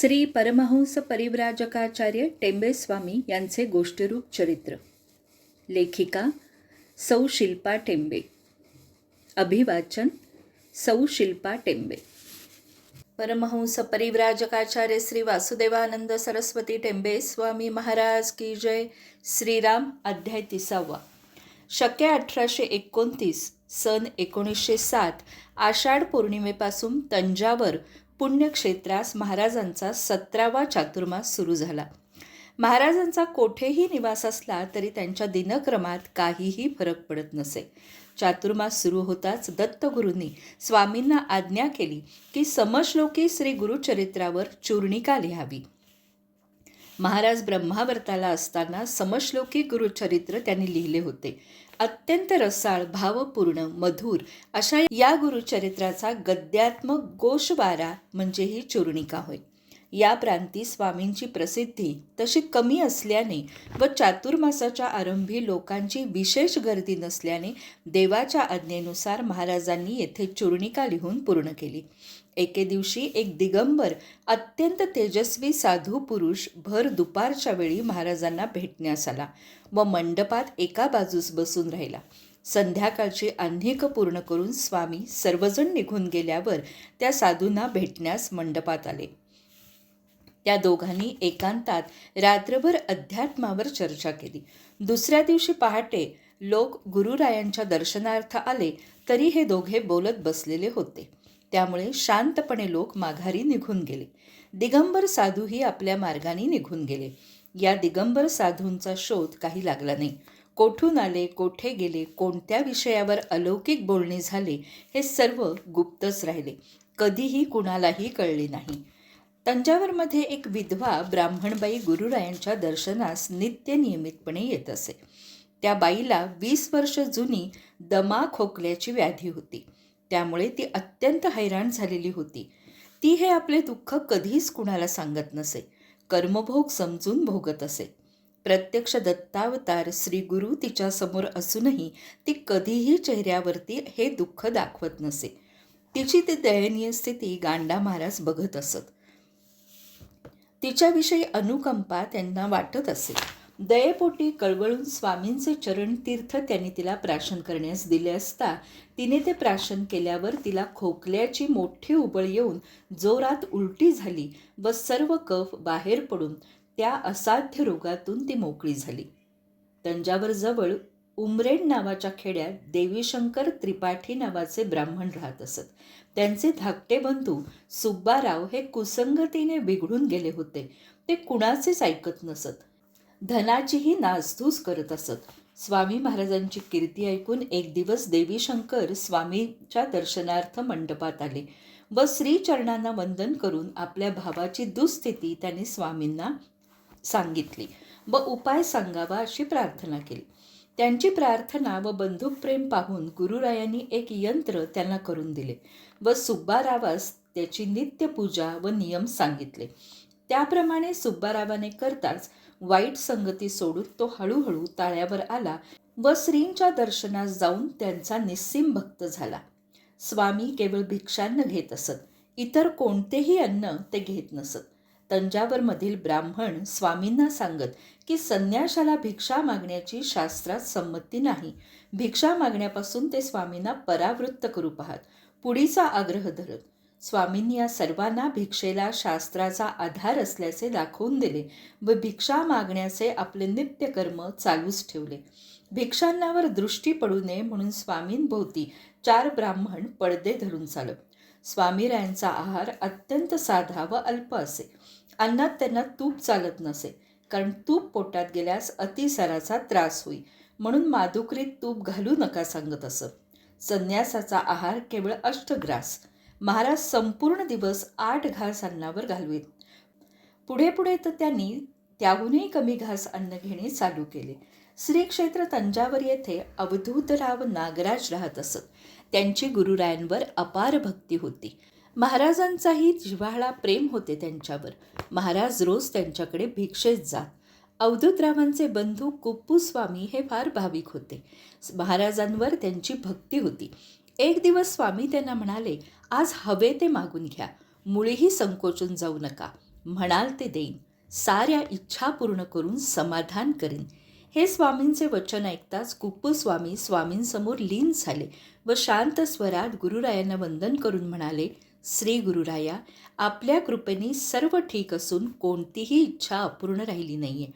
श्री परमहंस परिव्राजकाचार्य टेंबे स्वामी यांचे गोष्टीरूप चरित्र. लेखिका सौ शिल्पा टेंबे. अभिवाचन सौ शिल्पा टेंबे. परमहंस परिव्राजकाचार्य श्री वासुदेवानंद सरस्वती टेंबे स्वामी महाराज की जय. श्रीराम अध्याय तिसावा. शक्य अठराशे एकोणतीस सन एकोणीसशे सात आषाढ पौर्णिमेपासून तंजावर पुण्यक्षेत्रास महाराजांचा सतरावा चातुर्मास सुरू झाला. महाराजांचा कोठेही निवास असला तरी त्यांच्या दिनक्रमात काहीही फरक पडत नसे. चातुर्मास सुरू होताच दत्तगुरूंनी स्वामींना आज्ञा केली की समश्लोकी श्री गुरुचरित्रावर चूर्णिका लिहावी. महाराज ब्रह्मावर्ताला असताना समश्लोकी गुरुचरित्र त्यांनी लिहिले होते. अत्यंत रसाळ भावपूर्ण मधुर अशा या गुरुचरित्राचा गद्यात्मक गोषवारा म्हणजे ही चूर्णिका होय. या प्रांती स्वामींची प्रसिद्धी तशी कमी असल्याने व चातुर्मासाच्या आरंभी लोकांची विशेष गर्दी नसल्याने देवाच्या आज्ञेनुसार महाराजांनी येथे चूर्णिका लिहून पूर्ण केली. एके दिवशी एक दिगंबर अत्यंत तेजस्वी साधू पुरुष भर दुपारच्या वेळी महाराजांना भेटण्यास आला व मंडपात एका बाजूस बसून राहिला. संध्याकाळची आन्हिक पूर्ण करून स्वामी सर्वजण निघून गेल्यावर त्या साधूंना भेटण्यास मंडपात आले. त्या दोघांनी एकांतात रात्रभर अध्यात्मावर चर्चा केली. दुसऱ्या दिवशी पहाटे लोक गुरुरायांच्या दर्शनार्थ आले तरी हे दोघे बोलत बसलेले होते. त्यामुळे शांतपणे लोक माघारी निघून गेले. दिगंबर साधूही आपल्या मार्गाने निघून गेले. या दिगंबर साधूंचा शोध काही लागला नाही. कोठून आले कोठे गेले कोणत्या विषयावर अलौकिक बोलणे झाले हे सर्व गुप्तच राहिले. कधीही कुणालाही कळले नाही. तंजावरमध्ये एक विधवा ब्राह्मणबाई गुरुरायांच्या दर्शनास नित्य नियमितपणे येत असे. त्या बाईला वीस वर्ष जुनी दमा खोकल्याची व्याधी होती. त्यामुळे ती अत्यंत हैराण झालेली होती. ती हे आपले दुःख कधीच कुणाला सांगत नसे. कर्मभोग समजून भोगत असे. प्रत्यक्ष दत्तावतार श्री गुरु तिच्यासमोर असूनही ती कधीही चेहऱ्यावरती हे दुःख दाखवत नसे. तिची ती दयनीय स्थिती गांडा महाराज बघत असत. तिच्याविषयी अनुकंपा त्यांना वाटत असे. दयेपोटी कळवळून स्वामींचे चरण तीर्थ त्यांनी तिला प्राशन करण्यास दिले असता तिने ते प्राशन केल्यावर तिला खोकल्याची मोठी उबळ येऊन जोरात उलटी झाली व सर्व कफ बाहेर पडून त्या असाध्य रोगातून ती मोकळी झाली. तंजावर जवळ उमरेड नावाच्या खेड्यात देवीशंकर त्रिपाठी नावाचे ब्राह्मण राहत असत. त्यांचे धाकटे बंधू सुब्बाराव हे कुसंगतीने बिघडून गेले होते. ते कुणाचेच ऐकत नसत. धनाचीही नासधूस करत असत. स्वामी महाराजांची कीर्ती ऐकून एक दिवस देवीशंकर स्वामीच्या दर्शनार्थ मंडपात आले व श्रीचरणांना वंदन करून आपल्या भावाची दुःस्थिती त्यांनी स्वामींना सांगितली व उपाय सांगावा अशी प्रार्थना केली. त्यांची प्रार्थना व बंधुप्रेम पाहून गुरुरायांनी एक यंत्र त्यांना करून दिले व सुब्बारावास त्याची नित्यपूजा व नियम सांगितले. त्याप्रमाणे सुब्बारावाने करताच वाईट संगती सोडून तो हळूहळू ताळ्यावर आला व श्रींच्या दर्शनास जाऊन त्यांचा निस्सीम भक्त झाला. स्वामी केवळ भिक्षान्न घेत असत इतर कोणतेही अन्न ते घेत नसत. तंजावरमधील ब्राह्मण स्वामींना सांगत की संन्याशाला भिक्षा मागण्याची शास्त्रात संमती नाही. भिक्षा मागण्यापासून ते स्वामींना परावृत्त करू पाहत पुढीचा आग्रह धरत स्वामींनी या सर्वांना भिक्षेला शास्त्राचा आधार असल्याचे दाखवून दिले व भिक्षा मागण्याचे आपले नित्यकर्म चालूच ठेवले. भिक्षांनावर दृष्टी पडू नये म्हणून स्वामींभोवती चार ब्राह्मण पडदे धरून चालत. स्वामीरायांचा आहार अत्यंत साधा व अल्प असे. अन्नात त्यांना तूप चालत नसे कारण तूप पोटात गेल्यास अतिसाराचा त्रास होई म्हणून माधुकरीत तूप घालू नका सांगत असत. संन्यासाचा आहार केवळ अष्टग्रास महाराज संपूर्ण दिवस आठ घास अन्नावर घालवीत. पुढे पुढे तर त्यांनी त्याहूनही कमी घास अन्न घेणे चालू केले. श्री क्षेत्र तंजावर येथे अवधूतराव नागराज राहत असत. त्यांची गुरुरायांवर अपार भक्ती होती. महाराजांचाही जिव्हाळा प्रेम होते त्यांच्यावर. महाराज रोज त्यांच्याकडे भिक्षेत जात. अवधूतरावांचे बंधू कुप्पूस्वामी हे फार भाविक होते. महाराजांवर त्यांची भक्ती होती. एक दिवस स्वामी त्यांना म्हणाले आज हवे ते मागून घ्या. मुळीही संकोचून जाऊ नका. म्हणाल ते देईन. साऱ्या इच्छा पूर्ण करून समाधान करीन. हे स्वामींचे वचन ऐकताच कुप्पू स्वामी स्वामींसमोर लीन झाले व शांत स्वरात गुरुरायांना वंदन करून म्हणाले श्री गुरुराया आपल्या कृपेने सर्व ठीक असून कोणतीही इच्छा अपूर्ण राहिली नाही आहे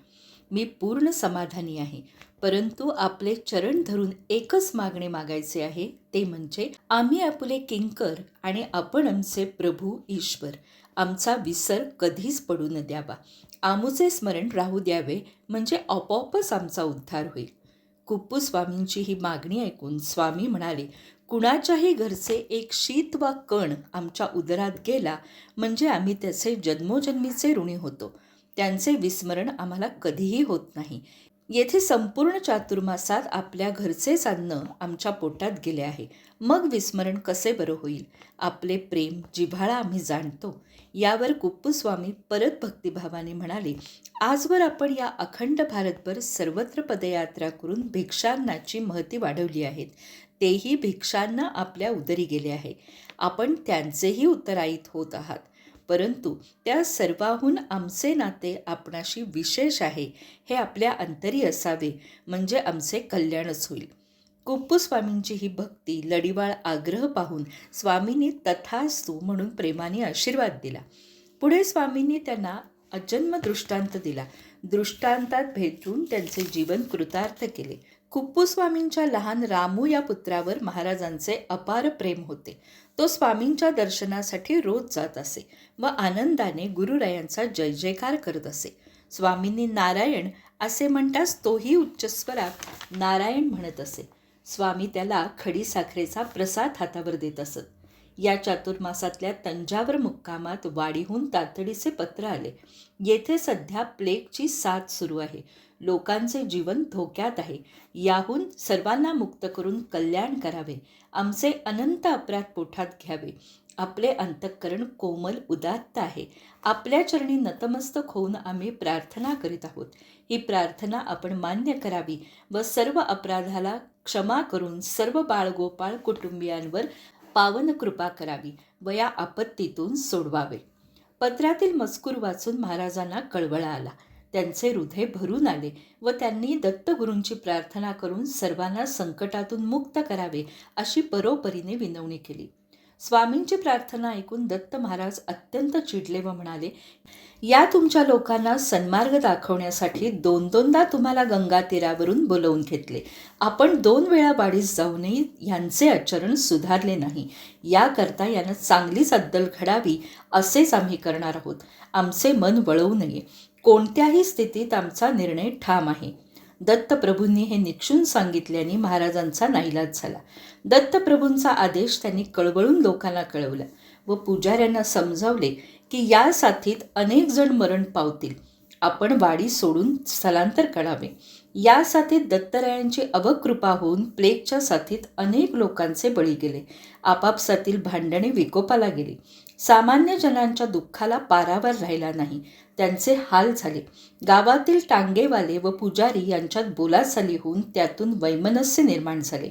मी पूर्ण समाधानी आहे. परंतु आपले चरण धरून एकच मागणे मागायचे आहे ते म्हणजे आम्ही आपले किंकर आणि आपण आमचे प्रभू ईश्वर. आमचा विसर कधीच पडू न द्यावा. आमूचे स्मरण राहू द्यावे म्हणजे आपोआपच आमचा उद्धार होईल. कुप्पू स्वामींची ही मागणी ऐकून स्वामी म्हणाले कुणाच्याही घरचे एक शीत वा कण आमच्या उदरात गेला म्हणजे आम्ही त्याचे जन्मोजन्मीचे ऋणी होतो. त्यांचे विस्मरण आम्हाला कधीही होत नाही. येथे संपूर्ण चातुर्मासात आपल्या घरचेच अन्न आमच्या पोटात गेले आहे. मग विस्मरण कसे बरं होईल? आपले प्रेम जिव्हाळा आम्ही जाणतो. यावर कुप्पूस्वामी परत भक्तिभावाने म्हणाले आजवर आपण या अखंड भारतभर सर्वत्र पदयात्रा करून भिक्षांनाची महती वाढवली आहेत. तेही भिक्षांना आपल्या उदरी गेले आहे. आपण त्यांचेही उत्तरायित होत आहात. परंतु त्या सर्वाहून आमचे नाते आपणाशी विशेष आहे हे आपल्या अंतरी असावे म्हणजे आमचे कल्याणच होईल. कुप्पूस्वामींची ही भक्ती लढीवाळ आग्रह पाहून स्वामींनी तथास्तू म्हणून प्रेमाने आशीर्वाद दिला. पुढे स्वामींनी त्यांना अजन्म दृष्टांत दिला. दृष्टांतात भेटून त्यांचे जीवन कृतार्थ केले. कुप्पूस्वामींच्या लहान रामू या पुत्रावर महाराजांचे अपार प्रेम होते. तो स्वामींच्या दर्शनासाठी रोज जात असे व आनंदाने गुरुरायांचा जय जयकार करत असे. स्वामींनी नारायण असे म्हणताच तोही उच्चस्वरात नारायण म्हणत असे. स्वामी त्याला खडीसाखरेचा प्रसाद हातावर देत असत. या चातुर्मासातल्या तंजावर मुक्कामात वाडीहून तातडीचे पत्र आले. येथे सध्या प्लेगची साथ सुरू आहे. लोकांचे जीवन धोक्यात आहे. याहून सर्वांना मुक्त करून कल्याण करावे. आमचे अनंत अपराध पोठात घ्यावे. आपले अंतःकरण कोमल उदात्त आहे. आपल्या चरणी नतमस्तक होऊन आम्ही प्रार्थना करीत आहोत. ही प्रार्थना आपण मान्य करावी व सर्व अपराधाला क्षमा करून सर्व बाळगोपाळ कुटुंबियांवर पावन कृपा करावी व या आपत्तीतून सोडवावे. पत्रातील मजकूर वाचून महाराजांना कळवळा आला. त्यांचे हृदय भरून आले व त्यांनी दत्तगुरूंची प्रार्थना करून सर्वांना संकटातून मुक्त करावे अशी परोपरीने विनवणी केली. स्वामींची प्रार्थना ऐकून दत्त महाराज अत्यंत चिडले व म्हणाले या तुमच्या लोकांना सन्मार्ग दाखवण्यासाठी दोन दोनदा तुम्हाला गंगा तीरावरून बोलवून घेतले. आपण दोन वेळा वाढीस जाऊनही यांचे आचरण सुधारले नाही. याकरता यानं चांगलीच अद्दल घडावी असेच आम्ही करणार आहोत. आमचे मन वळवू नये. कोणत्याही स्थितीत आमचा निर्णय ठाम आहे. दत्तप्रभूंनी हे निक्षून सांगितल्याने महाराजांचा नाईलाज झाला. दत्तप्रभूंचा आदेश त्यांनी कळवळून लोकांना कळवला व पुजाऱ्यांना समजावले की या साथीत अनेक जण मरण पावतील. आपण वाडी सोडून स्थलांतर करावे. या साथीत दत्तरायांची अवकृपा होऊन प्लेगच्या साथीत अनेक लोकांचे बळी गेले. आपापसातील भांडणे विकोपाला गेली. सामान्य जनांच्या दुःखाला पारावर राहिला नाही. त्यांचे हाल झाले. गावातील टांगेवाले व पुजारी यांच्यात बोलाचाली होऊन त्यातून वैमनस्य निर्माण झाले.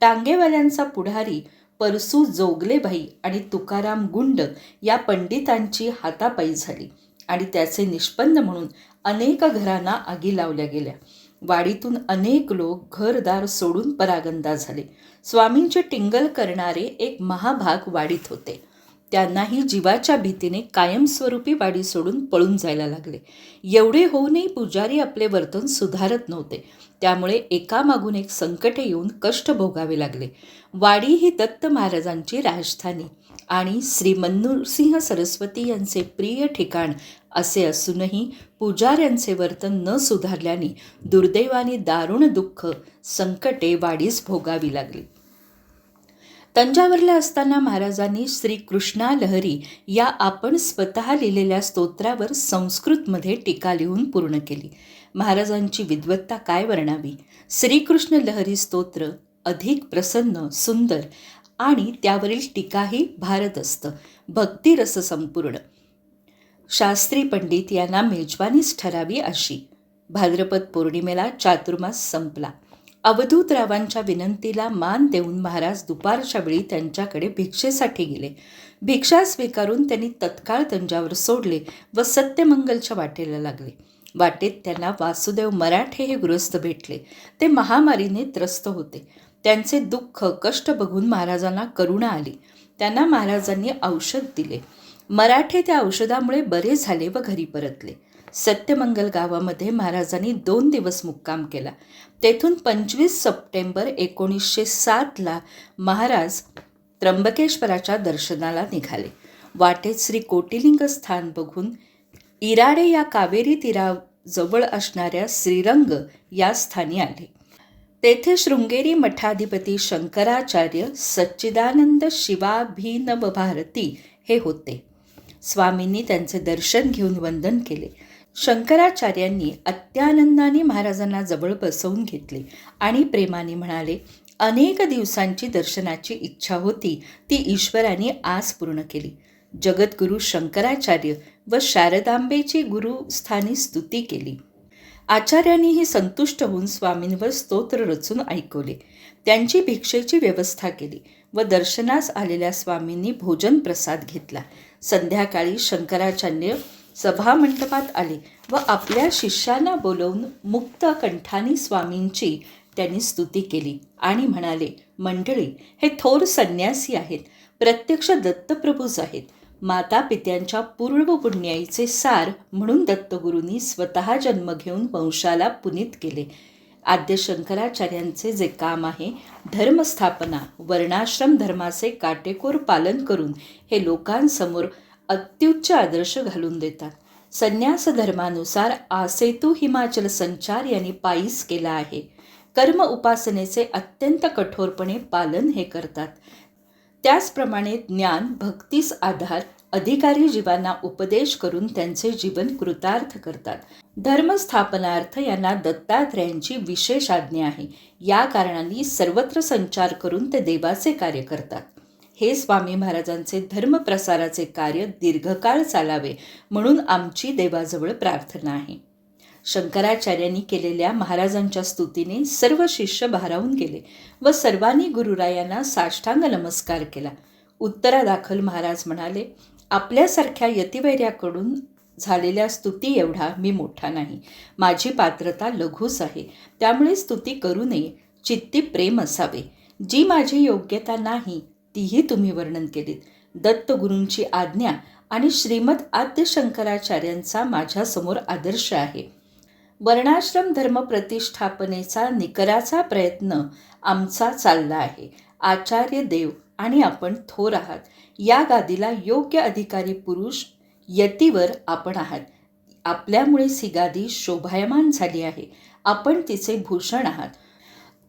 टांगेवाल्यांचा पुढारी परसू जोगलेबाई आणि तुकाराम गुंड या पंडितांची हातापायी झाली आणि त्याचे निष्पन्न म्हणून अनेक घरांना आगी लावल्या गेल्या. वाडीतून अनेक लोक घरदार सोडून परागंदा झाले. स्वामींचे टिंगल करणारे एक महाभाग वाडीत होते. त्यांनाही जीवाच्या भीतीने कायमस्वरूपी वाडी सोडून पळून जायला लागले. एवढे होऊनही पुजारी आपले वर्तन सुधारत नव्हते. त्यामुळे एकामागून एक संकटे येऊन कष्ट भोगावे लागले. वाडी ही दत्त महाराजांची राजधानी आणि श्री मन्नूरसिंह सरस्वती यांचे प्रिय ठिकाण असे असूनही पुजाऱ्यांचे वर्तन न सुधारल्याने दुर्दैवाने दारुण दुःख संकटे वाढीस भोगावी लागली. तंजावरला असताना महाराजांनी श्री कृष्णा लहरी या आपण स्वतः लिहिलेल्या स्तोत्रावर संस्कृतमध्ये टीका लिहून पूर्ण केली. महाराजांची विद्वत्ता काय वर्णावी? श्रीकृष्ण लहरी स्तोत्र अधिक प्रसन्न सुंदर आणि त्यावरील टीकाही भारत असतं. भक्तिरस संपूर्ण. शास्त्री पंडित यांना मेजवानीच ठरावी अशी. भाद्रपद पौर्णिमेला चातुर्मास संपला. अवधूतरावांच्या विनंतीला मान देऊन महाराज दुपारच्या वेळी त्यांच्याकडे भिक्षेसाठी गेले. भिक्षा स्वीकारून त्यांनी तत्काळ तंजावर सोडले व सत्यमंगलच्या वाटेला लागले. वाटेत त्यांना वासुदेव मराठे हे गृहस्थ भेटले. ते महामारीने त्रस्त होते. त्यांचे दुःख कष्ट बघून महाराजांना करुणा आली. त्यांना महाराजांनी औषध दिले. मराठे त्या औषधामुळे बरे झाले व घरी परतले. सत्यमंगल गावामध्ये महाराजांनी दोन दिवस मुक्काम केला. तेथून पंचवीस सप्टेंबर एकोणीसशे सातला महाराज त्र्यंबकेश्वराच्या दर्शनाला निघाले. वाटेत श्री कोटिलिंग स्थान बघून इराडे या कावेरी तीराजवळ असणाऱ्या श्रीरंग या स्थानी आले. तेथे शृंगेरी मठाधिपती शंकराचार्य सच्चिदानंद शिवाभिनव भारती हे होते. स्वामींनी त्यांचे दर्शन घेऊन वंदन केले. शंकराचार्यांनी अत्यानंदाने महाराजांना जवळ बसवून घेतले आणि प्रेमाने म्हणाले अनेक दिवसांची दर्शनाची इच्छा होती ती ईश्वराने आज पूर्ण केली. जगद्गुरू शंकराचार्य व शारदांबेची गुरुस्थानी स्तुती केली. आचार्यांनीही संतुष्ट होऊन स्वामींवर स्तोत्र रचून ऐकवले. त्यांची भिक्षेची व्यवस्था केली व दर्शनास आलेल्या स्वामींनी भोजन प्रसाद घेतला. संध्याकाळी शंकराचार्य सभामंडपात आले व आपल्या शिष्यांना बोलवून मुक्त कंठानी स्वामींची त्यांनी स्तुती केली आणि म्हणाले मंडळी हे थोर संन्यासी आहेत प्रत्यक्ष दत्तप्रभूज आहेत. माता पित्यांच्या पूर्व पुण्याईचे सार म्हणून दत्तगुरूंनी स्वतः जन्म घेऊन वंशाला पुनीत केले. आद्य शंकराचार्यांचे जे काम आहे धर्मस्थापना वर्णाश्रम धर्माचे काटेकोर पालन करून हे लोकांसमोर अत्युच्च आदर्श घालून देतात. संन्यास धर्मानुसार आसेतू हिमाचल संचार यांनी पायीस केला आहे. कर्म उपासनेचे अत्यंत कठोरपणे पालन हे करतात. त्याचप्रमाणे ज्ञान भक्तीस आधार अधिकारी जीवांना उपदेश करून त्यांचे जीवन कृतार्थ करतात. धर्मस्थापनार्थ यांना दत्तात्रयांची विशेष आज्ञा आहे. या कारणाने सर्वत्र संचार करून ते देवाचे कार्य करतात. हे स्वामी महाराजांचे धर्मप्रसाराचे कार्य दीर्घकाळ चालावे म्हणून आमची देवाजवळ प्रार्थना आहे. शंकराचार्यांनी केलेल्या महाराजांच्या स्तुतीने सर्व शिष्य भारावून गेले व सर्वांनी गुरुरायांना साष्टांग नमस्कार केला. उत्तरादाखल महाराज म्हणाले आपल्यासारख्या यतिवैर्याकडून झालेल्या स्तुती एवढा मी मोठा नाही. माझी पात्रता लघूच आहे. त्यामुळे स्तुती करू नये. चित्ती प्रेम असावे. जी माझी योग्यता नाही तीही तुम्ही वर्णन केलीत. दत्तगुरूंची आज्ञा आणि श्रीमद आद्य शंकराचार्यांचा माझ्यासमोर आदर्श आहे. वर्णाश्रम धर्म प्रतिष्ठापनेचा निकराचा प्रयत्न आमचा चालला आहे. आचार्य देव आणि आपण थोर आहात. या गादीला योग्य अधिकारी पुरुष यतीवर आपण आहात. आपल्यामुळेच ही गादी शोभायमान झाली आहे. आपण तिचे भूषण आहात.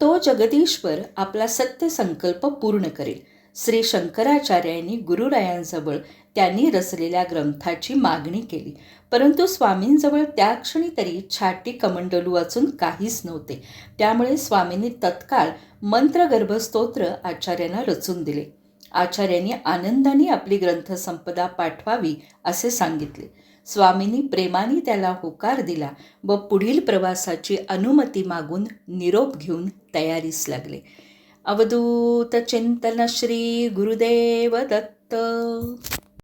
तो जगदीश्वर आपला सत्य संकल्प पूर्ण करेल. श्री शंकराचार्यांनी गुरुरायांजवळ त्यांनी रचलेल्या ग्रंथाची मागणी केली. परंतु स्वामींजवळ त्या क्षणी तरी छाटी कमंडलू वाचून काहीच नव्हते. त्यामुळे स्वामींनी तत्काळ मंत्रगर्भस्तोत्र आचार्यांना रचून दिले. आचार्यांनी आनंदाने आपली ग्रंथसंपदा पाठवावी असे सांगितले. स्वामींनी प्रेमाने त्याला होकार दिला व पुढील प्रवासाची अनुमती मागून निरोप घेऊन तयारीस लागले. अवधूत चिंतन श्री गुरुदेव दत्त